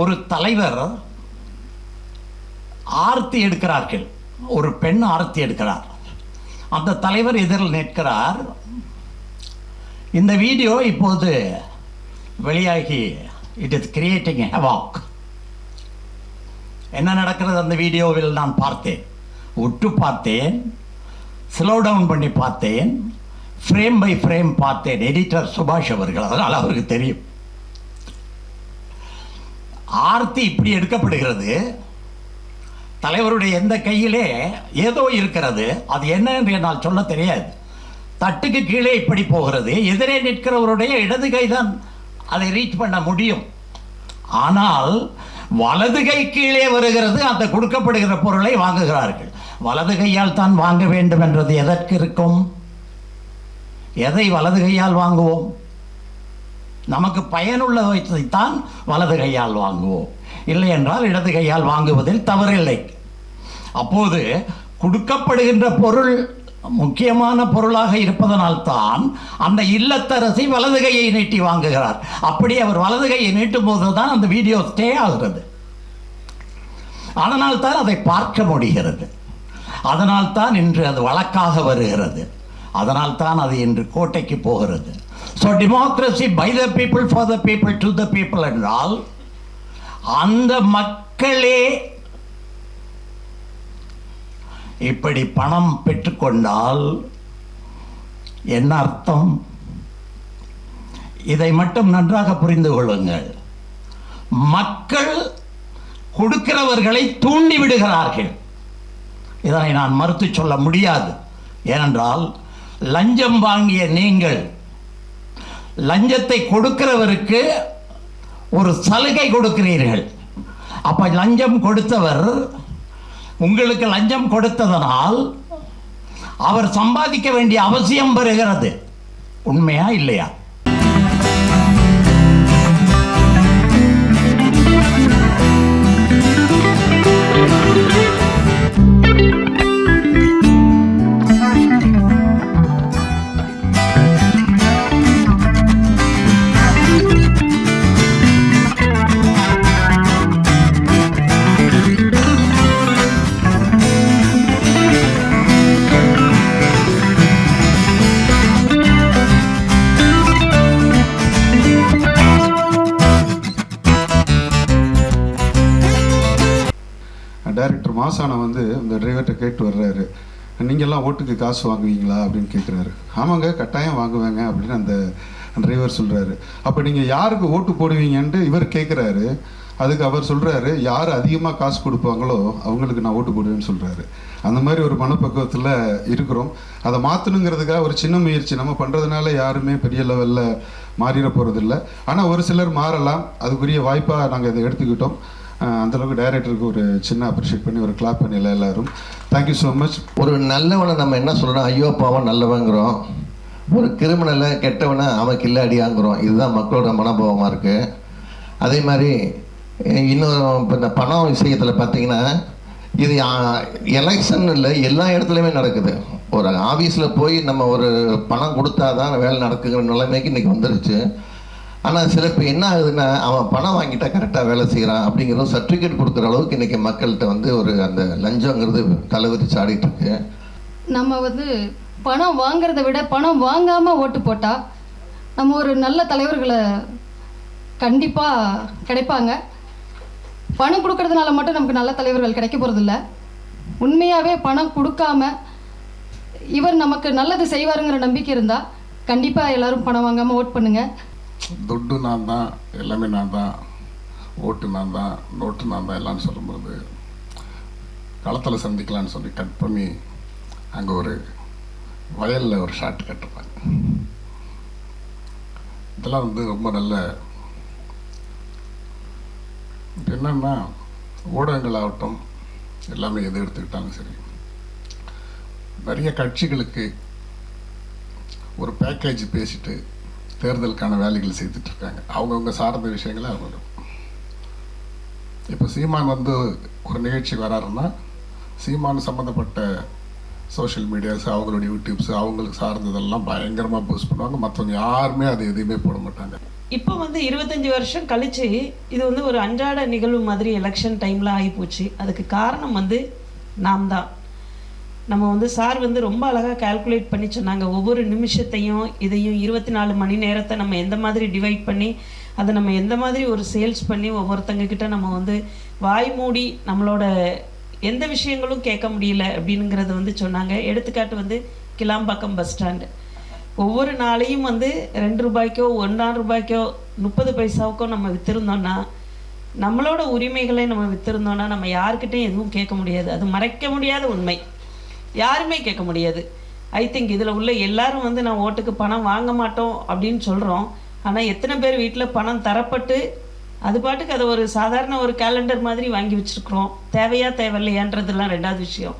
ஒரு தலைவர் ஆர்த்தி எடுக்கிறார்கள். ஒரு பெண் ஆர்த்தி எடுக்கிறார். அந்த தலைவர் எதிரில் நிற்கிறார். இந்த வீடியோ இப்போது வெளியாகி இட் இஸ் கிரியேட்டிங் ஹெவாக் என்ன நடக்கிறது அந்த வீடியோவில் நான் பார்த்தேன். உற்று பார்த்தேன். ஸ்லோ டவுன் பண்ணி பார்த்தேன். ஃப்ரேம் பை ஃப்ரேம் பார்த்தேன். எடிட்டர் சுபாஷ் அவர்கள் அதனால் அவருக்கு தெரியும். ஆர்த்தி இப்படி எடுக்கப்படுகிறது. தலைவருடைய எந்த கையிலே ஏதோ இருக்கிறது. அது என்ன என்று என்னால் சொல்ல தெரியாது. தட்டுக்கு கீழே இப்படி போகிறது. எதிரே நிற்கிறவருடைய இடது கை தான் அதை ரீச் பண்ண முடியும். ஆனால் வலது கை கீழே வருகிறது. அந்த கொடுக்கப்படுகிற பொருளை வாங்குகிறார்கள். வலது கையால் தான் வாங்க வேண்டும் என்றது எதற்கு இருக்கும்? எதை வலது கையால் வாங்குவோம்? நமக்கு பயனுள்ளதைத்தான் வலது கையால் வாங்குவோம். இல்லை என்றால் இடது கையால் வாங்குவதில் தவறில்லை. அப்போது கொடுக்கப்படுகின்ற பொருள் முக்கியமான பொருளாக இருப்பதனால்தான் அந்த இல்லத்தரசி வலது கையை நீட்டி வாங்குகிறார். அப்படி அவர் வலது கையை நீட்டும் போது தான் அந்த வீடியோ ஸ்டே ஆகிறது. அதனால் தான் அதை பார்க்க முடிகிறது. அதனால் தான் இன்று அது வழக்காக வருகிறது. அதனால் தான் அது இன்று கோட்டைக்கு போகிறது. So democracy by the people for the people to the people என்றால் அந்த மக்களே இப்படி பணம் பெற்றுக்கொண்டால் என்ன அர்த்தம்? இதை மட்டும் நன்றாக புரிந்து கொள்ளுங்கள். மக்கள் கொடுக்கிறவர்களை தூண்டி விடுகிறார்கள். இதனை நான் மறுத்து சொல்ல முடியாது. ஏனென்றால் லஞ்சம் வாங்கிய நீங்கள் லஞ்சத்தை கொடுக்கிறவருக்கு ஒரு சலுகை கொடுக்கிறீர்கள். அப்ப லஞ்சம் கொடுத்தவர் உங்களுக்கு லஞ்சம் கொடுத்ததனால் அவர் சம்பாதிக்க வேண்டிய அவசியம் பெறுகிறது. உண்மையா இல்லையா? மாசானம் வந்து இந்த டிரைவர்கிட்ட கேட்டு வர்றாரு. நீங்கள்லாம் ஓட்டுக்கு காசு வாங்குவீங்களா? அப்படின்னு கேட்குறாரு ஆமாங்க கட்டாயம் வாங்குவேங்க அப்படின்னு அந்த டிரைவர் சொல்கிறாரு அப்போ நீங்கள் யாருக்கு ஓட்டு போடுவீங்கன்ட்டு இவர் கேட்குறாரு அதுக்கு அவர் சொல்கிறாரு யார் அதிகமாக காசு கொடுப்பாங்களோ அவங்களுக்கு நான் ஓட்டு போடுவேன்னு சொல்கிறாரு அந்த மாதிரி ஒரு மனப்பக்குவத்தில் இருக்கிறோம். அதை மாற்றணுங்கிறதுக்காக ஒரு சின்ன முயற்சி. நம்ம பண்ணுறதுனால யாருமே பெரிய லெவலில் மாறிட போகிறதில்ல ஆனால் ஒரு சிலர் மாறலாம். அதுக்குரிய வாய்ப்பாக நாங்கள் இதை எடுத்துக்கிட்டோம். அந்தளவுக்கு டைரக்டருக்கு ஒரு சின்ன அப்ரிஷியேட் பண்ணி ஒரு கிளாப் பண்ணிடலாம் எல்லாரும். தேங்க்யூ ஸோ மச் ஒரு நல்லவனை நம்ம என்ன சொல்கிறோம் ஐயோ பாவம் நல்லவங்கிறோம். ஒரு கிரிமினலை கெட்டவனை அவன் கில்லாடியாங்கிறோம். இதுதான் மக்களோட மனோபாவமாக இருக்குது அதே மாதிரி இன்னும் இப்போ இந்த பணம் விஷயத்தில் பார்த்தீங்கன்னா இது எலெக்ஷன் இல்லை எல்லா இடத்துலையுமே நடக்குது. ஒரு ஆஃபீஸில் போய் நம்ம ஒரு பணம் கொடுத்தா தான் வேலை நடக்குங்கிற நிலைமைக்கு இன்றைக்கி வந்துருச்சு. ஆனால் சில இப்போ என்ன ஆகுதுன்னா அவன் பணம் வாங்கிட்டா கரெக்டாக வேலை செய்கிறான் அப்படிங்கிறதும் சர்டிஃபிகேட் கொடுக்குற அளவுக்கு இன்றைக்கி மக்கள்கிட்ட வந்து ஒரு அந்த லஞ்சங்கிறது தலைவிரிச்சு சாடிட்டு இருக்கு. நம்ம வந்து பணம் வாங்குறத விட பணம் வாங்காமல் ஓட்டு போட்டால் நம்ம ஒரு நல்ல தலைவர்களை கண்டிப்பாக கிடைப்பாங்க. பணம் கொடுக்கறதுனால மட்டும் நமக்கு நல்ல தலைவர்கள் கிடைக்க போகிறதில்ல உண்மையாகவே பணம் கொடுக்காம இவர் நமக்கு நல்லது செய்வாருங்கிற நம்பிக்கை இருந்தால் கண்டிப்பாக எல்லாரும் பணம் வாங்காமல் ஓட் பண்ணுங்கள் துட்டு நான் தான் எல்லாமே நான் தான் ஓட்டு நான் தான் நோட்டு நான் தான் எல்லாம்னு சொல்லும்போது களத்தில் சந்திக்கலாம்னு சொல்லி கட் பண்ணி அங்கே ஒரு வயலில் ஒரு ஷாட் கட்டிருப்பாங்க. இதெல்லாம் வந்து ரொம்ப நல்ல என்னன்னா ஊடகங்கள் ஆகட்டும் எல்லாமே எது எடுத்துக்கிட்டாலும் சரி நிறைய கட்சிகளுக்கு ஒரு பேக்கேஜ் பேசிட்டு தேர்தலுக்கான வேலைகள் செய்துட்டு இருக்காங்க அவங்கவுங்க சார்ந்த விஷயங்களை அவங்க இப்போ சீமான் வந்து ஒரு நிகழ்ச்சிக்கு வராருன்னா சீமான் சம்மந்தப்பட்ட சோஷியல் மீடியாஸ் அவங்களுடைய யூடியூப்ஸ் அவங்களுக்கு சார்ந்ததெல்லாம் பயங்கரமாக போஸ்ட் பண்ணுவாங்க. மற்றவங்க யாருமே அது எதுவுமே போட மாட்டாங்க. இப்போ வந்து இருபத்தஞ்சி வருஷம் கழிச்சு இது வந்து ஒரு அன்றாட நிகழ்வு மாதிரி எலெக்ஷன் டைமில் ஆகிப்போச்சு. அதுக்கு காரணம் வந்து நாம் தான் நம்ம வந்து சார் வந்து ரொம்ப அழகாக கால்குலேட் பண்ணி சொன்னாங்க. ஒவ்வொரு நிமிஷத்தையும் இதையும் இருபத்தி நாலு மணி நேரத்தை நம்ம எந்த மாதிரி டிவைட் பண்ணி அதை நம்ம எந்த மாதிரி ஒரு சேல்ஸ் பண்ணி ஒவ்வொருத்தங்க கிட்ட நம்ம வந்து வாய் மூடி நம்மளோட எந்த விஷயங்களும் கேட்க முடியல அப்படிங்கிறத வந்து சொன்னாங்க. எடுத்துக்காட்டு வந்து கிளாம்பாக்கம் பஸ் ஸ்டாண்டு ஒவ்வொரு நாளையும் வந்து ரெண்டு ரூபாய்க்கோ ஒன்றாம் ரூபாய்க்கோ முப்பது பைசாவுக்கோ நம்ம விற்றுருந்தோன்னா நம்மளோட உரிமைகளை நம்ம விற்றுருந்தோன்னா நம்ம யாருக்கிட்டையும் எதுவும் கேட்க முடியாது. அது மறைக்க முடியாத உண்மை. யாருமே கேட்க முடியாது. ஐ திங்க் இதில் உள்ள எல்லாரும் வந்து நான் ஓட்டுக்கு பணம் வாங்க மாட்டோம் அப்படின்னு சொல்கிறோம் ஆனால் எத்தனை பேர் வீட்டில் பணம் தரப்பட்டு அது பாட்டுக்கு அதை ஒரு சாதாரண ஒரு கேலண்டர் மாதிரி வாங்கி வச்சுருக்குறோம். தேவையா தேவையில்லையான்றதுலாம் ரெண்டாவது விஷயம்.